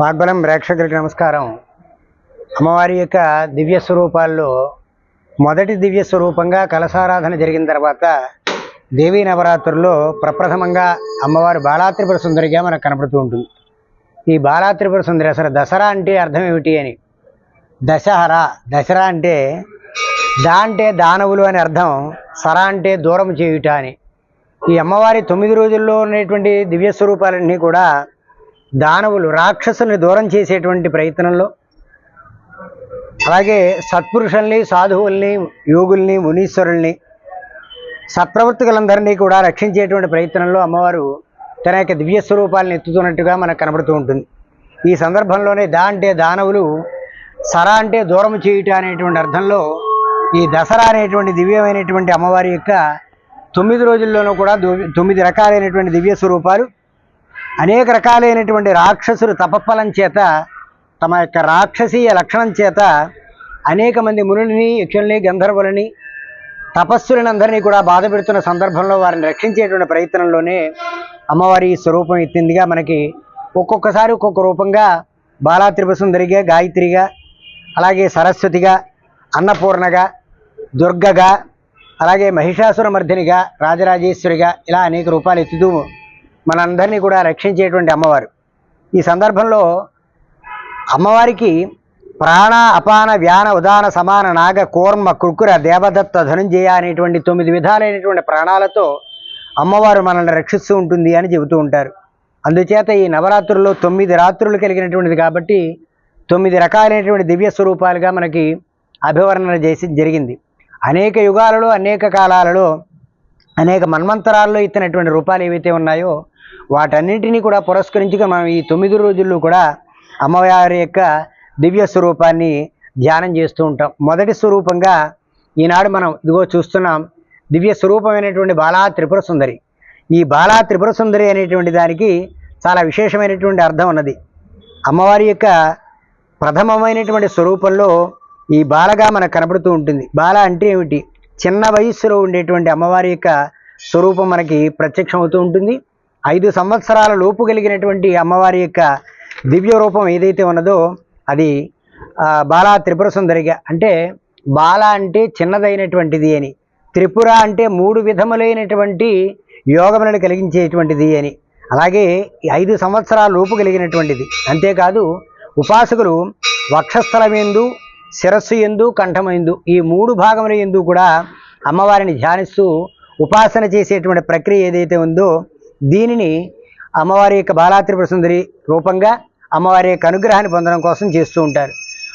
వాగ్బలం ప్రేక్షకులకి నమస్కారం. అమ్మవారి యొక్క దివ్య స్వరూపాల్లో మొదటి దివ్య స్వరూపంగా కలసారాధన జరిగిన తర్వాత దేవీ నవరాత్రుల్లో ప్రప్రథమంగా అమ్మవారు బాలాత్రిపుర సుందరిగా మనకు కనపడుతూ ఉంటుంది. ఈ బాలాత్రిపుర సుందరి అసలు దసరా అంటే అర్థం ఏమిటి అని? దశహర దసరా అంటే దా అంటే దానవులు అని అర్థం సరా అంటే దూరం చేయుట అని. ఈ అమ్మవారి తొమ్మిది రోజుల్లో ఉన్నటువంటి దివ్య స్వరూపాలన్నీ కూడా దానవులు రాక్షసుల్ని దూరం చేసేటువంటి ప్రయత్నంలో అలాగే సత్పురుషుల్ని సాధువుల్ని యోగుల్ని మునీశ్వరుల్ని సత్ప్రవర్తికులందరినీ కూడా రక్షించేటువంటి ప్రయత్నంలో అమ్మవారు తన యొక్క దివ్య స్వరూపాలను ఎత్తుతున్నట్టుగా మనకు కనబడుతూ ఉంటుంది. ఈ సందర్భంలోనే దా అంటే దానవులు సర అంటే దూరం చేయుట అనేటువంటి అర్థంలో ఈ దసరా అనేటువంటి దివ్యమైనటువంటి అమ్మవారి యొక్క తొమ్మిది రోజుల్లోనూ కూడా తొమ్మిది రకాలైనటువంటి దివ్య స్వరూపాలు అనేక రకాలైనటువంటి రాక్షసులు తపఫలం చేత తమ యొక్క రాక్షసీయ లక్షణం చేత అనేక మంది మునుల్ని యక్షుల్ని గంధర్వులని తపస్సులని అందరినీ కూడా బాధ పెడుతున్న సందర్భంలో వారిని రక్షించేటువంటి ప్రయత్నంలోనే అమ్మవారి స్వరూపం ఎత్తిందిగా మనకి ఒక్కొక్కసారి ఒక్కొక్క రూపంగా బాలా త్రిపుసుందరిగా గాయత్రిగా అలాగే సరస్వతిగా అన్నపూర్ణగా దుర్గగా అలాగే మహిషాసురమర్ధినిగా రాజరాజేశ్వరిగా ఇలా అనేక రూపాలు ఎత్తుతూ మనందరినీ కూడా రక్షించేటువంటి అమ్మవారు. ఈ సందర్భంలో అమ్మవారికి ప్రాణ అపాన వ్యాన ఉదాన సమాన నాగ కూర్మ కుక్కుర దేవదత్త ధనుంజయ అనేటువంటి తొమ్మిది విధాలైనటువంటి ప్రాణాలతో అమ్మవారు మనల్ని రక్షిస్తూ ఉంటుంది అని చెబుతూ ఉంటారు. అందుచేత ఈ నవరాత్రుల్లో తొమ్మిది రాత్రులు కలిగినటువంటిది కాబట్టి తొమ్మిది రకాలైనటువంటి దివ్య స్వరూపాలుగా మనకి అభివర్ణన చేసి జరిగింది. అనేక యుగాలలో అనేక కాలాలలో అనేక మన్వంతరాల్లో ఇచ్చినటువంటి రూపాలు ఏవైతే ఉన్నాయో వాటన్నింటినీ కూడా పురస్కరించుగా మనం ఈ తొమ్మిది రోజుల్లో కూడా అమ్మవారి యొక్క దివ్య స్వరూపాన్ని ధ్యానం చేస్తూ ఉంటాం. మొదటి స్వరూపంగా ఈనాడు మనం ఇదిగో చూస్తున్నాం దివ్య స్వరూపమైనటువంటి బాలా త్రిపుర సుందరి. ఈ బాలా త్రిపుర సుందరి అనేటువంటి దానికి చాలా విశేషమైనటువంటి అర్థం ఉన్నది. అమ్మవారి యొక్క ప్రథమమైనటువంటి స్వరూపంలో ఈ బాలగా మనకు కనబడుతూ ఉంటుంది. బాల అంటే ఏమిటి? చిన్న వయస్సులో ఉండేటువంటి అమ్మవారి యొక్క స్వరూపం మనకి ప్రత్యక్షం అవుతూ ఉంటుంది. ఐదు సంవత్సరాల లోపు కలిగినటువంటి అమ్మవారి యొక్క దివ్య రూపం ఏదైతే ఉన్నదో అది బాలా త్రిపుర సుందరిగా. అంటే బాల అంటే చిన్నదైనటువంటిది అని. త్రిపుర అంటే మూడు విధములైనటువంటి యోగములను కలిగించేటువంటిది అని. అలాగే ఐదు సంవత్సరాల లోపు కలిగినటువంటిది. అంతేకాదు ఉపాసకులు వక్షస్థలమేందు శిరస్సు ఎందు కంఠమైందు ఈ మూడు భాగముల ఎందు కూడా అమ్మవారిని ధ్యానిస్తూ ఉపాసన చేసేటువంటి ప్రక్రియ ఏదైతే ఉందో దీనిని అమ్మవారి యొక్క బాలాత్రిపుర సుందరి రూపంగా అమ్మవారి యొక్క అనుగ్రహాన్ని పొందడం కోసం చేస్తూ ఉంటారు.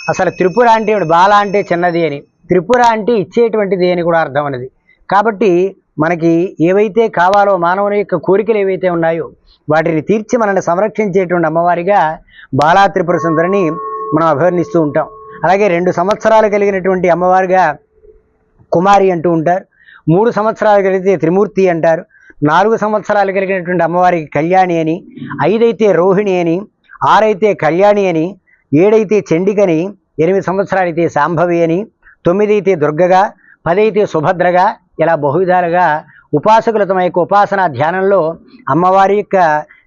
అసలు త్రిపుర అంటే బాల అంటే చిన్నది అని. త్రిపుర అంటే ఇచ్చేటువంటిది అని కూడా అర్థం అనేది. కాబట్టి మనకి ఏవైతే కావాలో మానవుని యొక్క కోరికలు ఏవైతే ఉన్నాయో వాటిని తీర్చి మనల్ని సంరక్షించేటువంటి అమ్మవారిగా బాలా త్రిపుర సుందరిని మనం అభివర్ణిస్తూ ఉంటాం. అలాగే రెండు సంవత్సరాలు కలిగినటువంటి అమ్మవారిగా కుమారి అంటూ ఉంటారు. మూడు సంవత్సరాలు కలిగితే త్రిమూర్తి అంటారు. నాలుగు సంవత్సరాలు కలిగినటువంటి అమ్మవారికి కళ్యాణి అని ఐదైతే రోహిణి అని ఆరైతే కళ్యాణి అని ఏడైతే చండికని ఎనిమిది సంవత్సరాలు అయితే అని తొమ్మిది అయితే దుర్గగా పదైతే సుభద్రగా ఇలా బహువిధాలుగా ఉపాసకులు తమ యొక్క ఉపాసన ధ్యానంలో అమ్మవారి యొక్క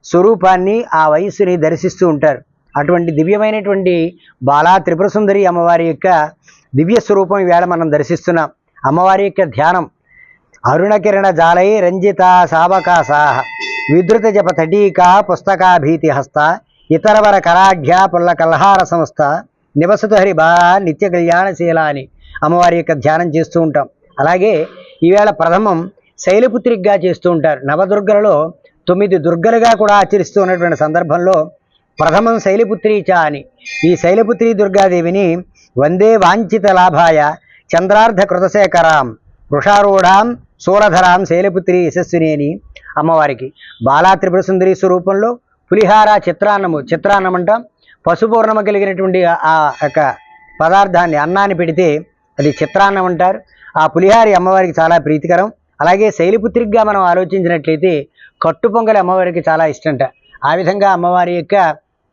స్వరూపాన్ని ఆ వయస్సుని దర్శిస్తూ ఉంటారు. అటువంటి దివ్యమైనటువంటి బాలా త్రిపుర సుందరి అమ్మవారి యొక్క దివ్య స్వరూపం ఈవేళ మనం దర్శిస్తున్నాం. అమ్మవారి యొక్క ధ్యానం అరుణకిరణ జాలై రంజిత సావకాశాహ విద్రుత జప తటీకా పుస్తకాభీతి హస్త. ఇతరవర కరాఢ్య పుల్ల కల్హార సంస్థ. నివసతు హరి బా నిత్య కళ్యాణశీల అని అమ్మవారి యొక్క ధ్యానం చేస్తూ ఉంటాం. అలాగే ఈవేళ ప్రథమం శైలపుత్రిగా చేస్తూ ఉంటారు. నవదుర్గలలో తొమ్మిది దుర్గలుగా కూడా ఆచరిస్తూ ఉన్నటువంటి సందర్భంలో ప్రథమం శైలపుత్రీచ అని. ఈ శైలపుత్రి దుర్గాదేవిని వందే వాంఛిత లాభాయ చంద్రార్ధ కృతశేఖరాం వృషారూఢాం సూరధరాం శైలపుత్రి యశస్వినేని అని అమ్మవారికి. బాలా త్రిపుర సుందరి స్వరూపంలో పులిహార చిత్రాన్నము చిత్రాన్నం అంటాం పశుపూర్ణమ కలిగినటువంటి ఆ యొక్క పదార్థాన్ని అన్నాన్ని పెడితే అది చిత్రాన్నం అంటారు. ఆ పులిహారి అమ్మవారికి చాలా ప్రీతికరం. అలాగే శైలిపుత్రిగా మనం ఆలోచించినట్లయితే కట్టు పొంగలి అమ్మవారికి చాలా ఇష్టంట. ఆ విధంగా అమ్మవారి యొక్క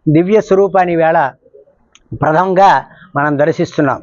దివ్య స్వరూపాన్ని వేళ ప్రథమంగా మనం దర్శిస్తున్నాం.